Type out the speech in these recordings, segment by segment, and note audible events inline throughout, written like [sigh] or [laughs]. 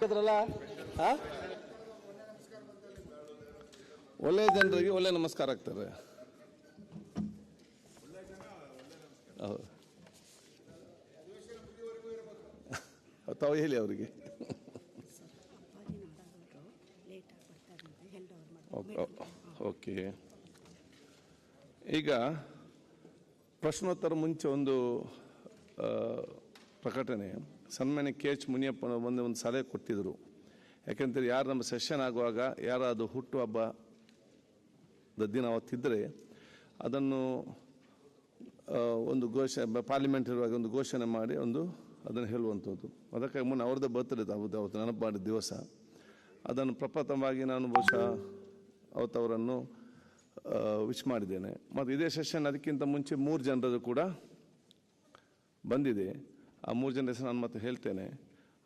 ಹೇಳಿದ್ರಲ್ಲ ಆ? ಒಳ್ಳೆಯ ಜನರಿಗೆ ಒಳ್ಳೆ ನಮಸ್ಕಾರ ಆಗ್ತಾರೆ. ತಾವು ಹೇಳಿ ಅವರಿಗೆ. ಓಕೆ ಈಗ ಪ್ರಶ್ನೋತ್ತರ ಮುಂಚೆ ಒಂದು ಪ್ರಕಟಣೆ. ಸನ್ಮಾನ್ಯ ಕೆ ಎಚ್ ಮುನಿಯಪ್ಪ ಒಂದು ಒಂದು ಸಲಹೆ ಕೊಟ್ಟಿದ್ದರು ಯಾಕೆಂತೇಳಿ ಯಾರು ನಮ್ಮ ಸೆಷನ್ ಆಗುವಾಗ ಯಾರಾದ ಹುಟ್ಟು ಹಬ್ಬ ದಿನ ಅವತ್ತಿದ್ದರೆ ಅದನ್ನು ಒಂದು ಘೋಷ ಪಾರ್ಲಿಮೆಂಟ್ ಇರುವಾಗ ಒಂದು ಘೋಷಣೆ ಮಾಡಿ ಒಂದು ಅದನ್ನು ಹೇಳುವಂಥದ್ದು. ಅದಕ್ಕಾಗಿ ಮುನ್ನ ಅವ್ರದ್ದೇ ಬರ್ತಡೇ ಅವತ್ತು ಅವತ್ತು ನೆನಪು ಮಾಡಿದ ದಿವಸ. ಅದನ್ನು ಪ್ರಪ್ರಥಮವಾಗಿ ನಾನು ಬಹುಶಃ ಅವತ್ತವರನ್ನು ವಿಶ್ ಮಾಡಿದ್ದೇನೆ. ಮತ್ತು ಇದೇ ಸೆಷನ್ ಅದಕ್ಕಿಂತ ಮುಂಚೆ ಮೂರು ಜನರದ್ದು ಕೂಡ ಬಂದಿದೆ. ಆ ಮೂರು ಜನ ಹೆಸರು ನಾನು ಮತ್ತೆ ಹೇಳ್ತೇನೆ.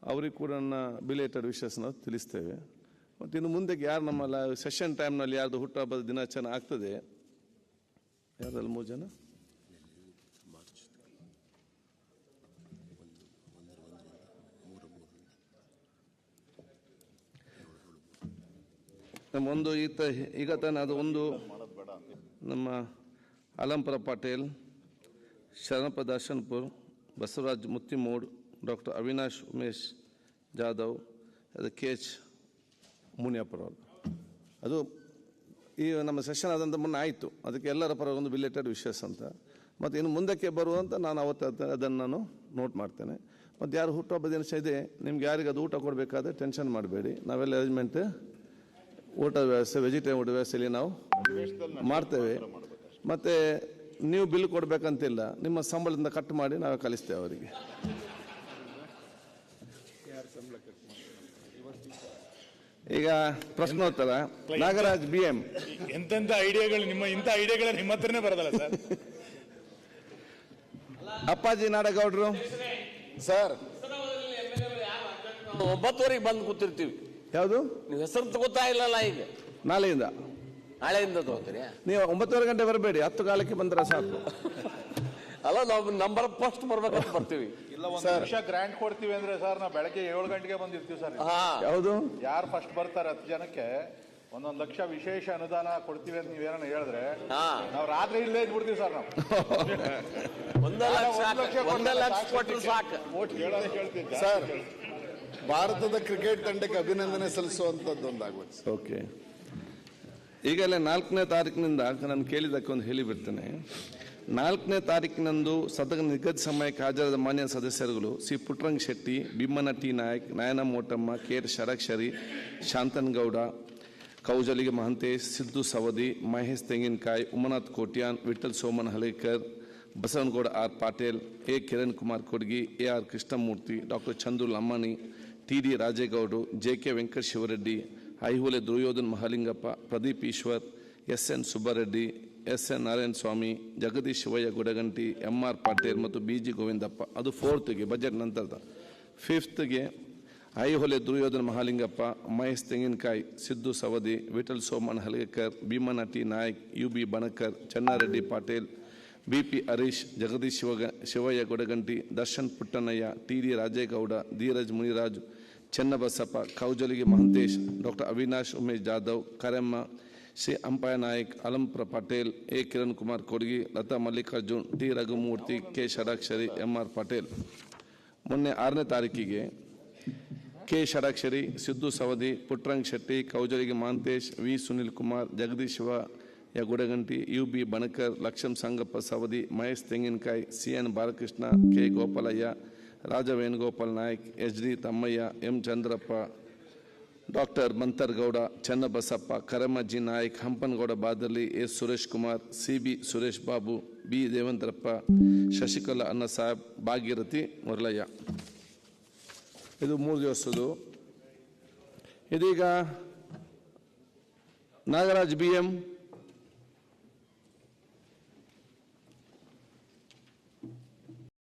ಅವರಿಗೆ ಕೂಡ ನನ್ನ ಬಿಲೇಟೆಡ್ ವಿಷಯಸ್ನ ತಿಳಿಸ್ತೇವೆ. ಮತ್ತು ಇನ್ನು ಮುಂದಕ್ಕೆ ಯಾರು ನಮ್ಮ ಸೆಷನ್ ಟೈಮ್ನಲ್ಲಿ ಯಾರ್ದು ಹುಟ್ಟುಹಬ್ಬದ ದಿನಾಚರಣೆ ಆಗ್ತದೆ? ಯಾರಲ್ಲಿ ಮೂರು ಜನ? ನಮ್ಮ ಒಂದು ಈತ ಈಗ ತಾನೆ ಅದು ಒಂದು ನಮ್ಮ ಅಲಂಪುರ ಪಾಟೇಲ್, ಶರಣಪ್ಪ ದರ್ಶನ್ಪುರ್ ಬಸವರಾಜ್ ಮುತ್ತಿಮೂಡ್, ಡಾಕ್ಟರ್ ಅವಿನಾಶ್ ಉಮೇಶ್ ಜಾಧವ್, ಅದು ಕೆ ಎಚ್ ಮುನಿಯಪ್ಪರವರು ಅದು ಈ ನಮ್ಮ ಸೆಷನ್ ಆದಂಥ ಮುನ್ನ ಆಯಿತು. ಅದಕ್ಕೆ ಎಲ್ಲರ ಪರವಾಗಿ ಒಂದು ಬಿಲೆಟೆಡ್ ವಿಶೇಷ ಅಂತ. ಮತ್ತು ಇನ್ನು ಮುಂದಕ್ಕೆ ಬರುವಂತ ನಾನು ಅವತ್ತು ಅದನ್ನ ನಾನು ನೋಟ್ ಮಾಡ್ತೇನೆ. ಮತ್ತು ಯಾರು ಹುಟ್ಟುಹಬ್ಬ ದಿನ ಇದೆ, ನಿಮ್ಗೆ ಯಾರಿಗೆ ಅದು ಊಟ ಕೊಡಬೇಕಾದ್ರೆ ಟೆನ್ಷನ್ ಮಾಡಬೇಡಿ. ನಾವೆಲ್ಲ ಅರೇಂಜ್ಮೆಂಟ್ ಊಟ ವ್ಯವಸ್ಥೆ ವೆಜಿಟೇಬಲ್ ವ್ಯವಸ್ಥೆಯಲ್ಲಿ ನಾವು ಮಾಡ್ತೇವೆ. ಮತ್ತು ನೀವು ಬಿಲ್ ಕೊಡಬೇಕಂತಿಲ್ಲ ನಿಮ್ಮ ಸಂಬಳದಿಂದ ಕಟ್ ಮಾಡಿ ನಾವು ಕಲಿಸ್ತೇವೆ ಅವರಿಗೆ. ಈಗ ಪ್ರಶ್ನೋತ್ತರ ನಾಗರಾಜ್ ಬಿ ಎಂ ಎಂತೆಂತ ಐಡಿಯಾಗಳು ನಿಮ್ಮ ಇಂಥ ಐಡಿಯಾಗಳು ನಿಮ್ಮ ಹತ್ರನೇ ಬರೋದಲ್ಲ ಸರ್? ಅಪ್ಪಾಜಿ ನಾಡಗೌಡರು. ಸರ್ ಒಂಬತ್ತುವರೆಗೆ ಬಂದು ಕೂತಿರ್ತೀವಿ. ಯಾವುದು? ನೀವು ಹೆಸರು ತಗೋತಾ ಇಲ್ಲಲ್ಲ ಈಗ. ನಾಳೆಯಿಂದ. ನಾಳೆಯಿಂದ ತಗೋತೀರಿ? ನೀವು ಒಂಬತ್ತುವರೆ ಗಂಟೆ ಬರಬೇಡಿ ಹತ್ತು ಕಾಲಕ್ಕೆ ಬಂದ್ರೆ ಸಾಕು. ಅಲ್ಲ ನಾವು ನಂಬರ್ ಫಸ್ಟ್ ಬರ್ಬೇಕಂತ ಬರ್ತೀವಿ. ಇಲ್ಲ ಒಂದು ನಿಮಿಷ ಗ್ರ್ಯಾಂಡ್ ಕೊಡ್ತೀವಿ ಅಂದ್ರೆ ಸರ್ ನಾವು ಬೆಳಗ್ಗೆ ಏಳು ಗಂಟೆಗೆ ಬಂದಿರ್ತೀವಿ ಸರ್ ಹಾ. ಯಾವುದು? ಯಾರು ಫಸ್ಟ್ ಬರ್ತಾರೆ ಹತ್ತು ಜನಕ್ಕೆ ಒಂದೊಂದು ಲಕ್ಷ ವಿಶೇಷ ಅನುದಾನ ಕೊಡ್ತೀವಿ ಅಂತ ನೀವೇನ ಹೇಳಿದ್ರೆ ಹಾ. ನಾವು ರಾತ್ರಿ ಇಲ್ಲೇ ಇದ್ಬಿಡ್ತೀವಿ ಸರ್ ನಾವು. [laughs] ಒಂದೇ ಲಕ್ಷ ಒಂದ್ ಒಂದೇ ಲಕ್ಷ ಸಾಕು ಕೊಟ್ಟರು ಸಾಕು. ಓಟ್ ಕೇಳೋದು ಕೇಳ್ತಿದ್ದೆ ಸರ್ ಭಾರತದ ಕ್ರಿಕೆಟ್ ತಂಡಕ್ಕೆ ಅಭಿನಂದನೆ ಸಲ್ಲಿಸುವಂತದ್ದು ಒಂದಾಗ್ಬೇಕು ಸರ್. ಓಕೆ ಈಗಲೇ ನಾಲ್ಕನೇ ತಾರೀಕಿನಿಂದ ನಾನು ಕೇಳಿದ್ದಕ್ಕೆ ಒಂದು ಹೇಳಿಬಿಡ್ತೇನೆ ನಾಲ್ಕನೇ ತಾರೀಕಿನಂದು ಸದನ ನಿಗದಿ ಸಮಯಕ್ಕೆ ಹಾಜರಾದ ಮಾನ್ಯ ಸದಸ್ಯರುಗಳು C Puttarang Shetty Bhimana T Nayak, Nayana Motamma, K R Shadakshari, Shantanagouda, Kaujalagi Mahantesh Siddu Savadi, Mahesh Tenginakai, Umanath Kotian Vittal Soman Halekar Basanagouda R Patel, A Kiran Kumar Kodgi, A R Krishnamurthy, doctor Chandu Lamani T D Rajegowda J K Venkata Shivareddy Aihole Duryodhan Mahalingappa, Pradeep Eshwar S N Subbareddy S N Narayana Swamy, Jagadish Shivaiah Gudagunti M R Patel ಮತ್ತು B G Govindappa. ಅದು ಫೋರ್ತ್ಗೆ budget ನಂತರದ. ಫಿಫ್ತ್ಗೆ ಐಹೊಲೆ Duryodhana Mahalingappa, Mahesh Tenginakai, Siddu Savadi, Vittal Soman Halagekar, Bhimanati Nayak U B Banakar, Channareddy Patel B P Harish, Jagadish Shivaga, Shivaiah Gudagunti, Darshan Puttannaiah T D Rajegowda, Dheeraj Muniraj Chennabasappa, Kaujalagi Mahantesh, doctor Avinash Umesh Jadhav, Karemma, Shri Ampaya Nayak, Alampra Patel, A Kiran Kumar Kodagi, Lata Mallikarjun, T Raghumurthy, K Shadakshari, M R Patel. ಮೊನ್ನೆ ಆರನೇ ತಾರೀಕಿಗೆ K Shadakshari, Siddu Savadi, Puttarang Shetty, Kaujalagi Mahantesh, V Sunil Kumar, Jagadish Shivaiah Gudagunti U B Banakar Lakshman Sangappa Savadi, Mahesh Tenginakai, C N Balakrishna, K Gopalaiah Raja Venugopal Nayak H D Thammaiah, M Chandrappa, doctor Mantargowda Chennabasappa, Karamajji Nayak, Hampanagouda Badarli S Suresh Kumar C B Suresh Babu, B Devendrappa, Shashikala Annasaheb, Bhagirathi Muralaiah. ಇದು ಮೂರು ದಿವಸದು ಇದೀಗ Nagaraj B M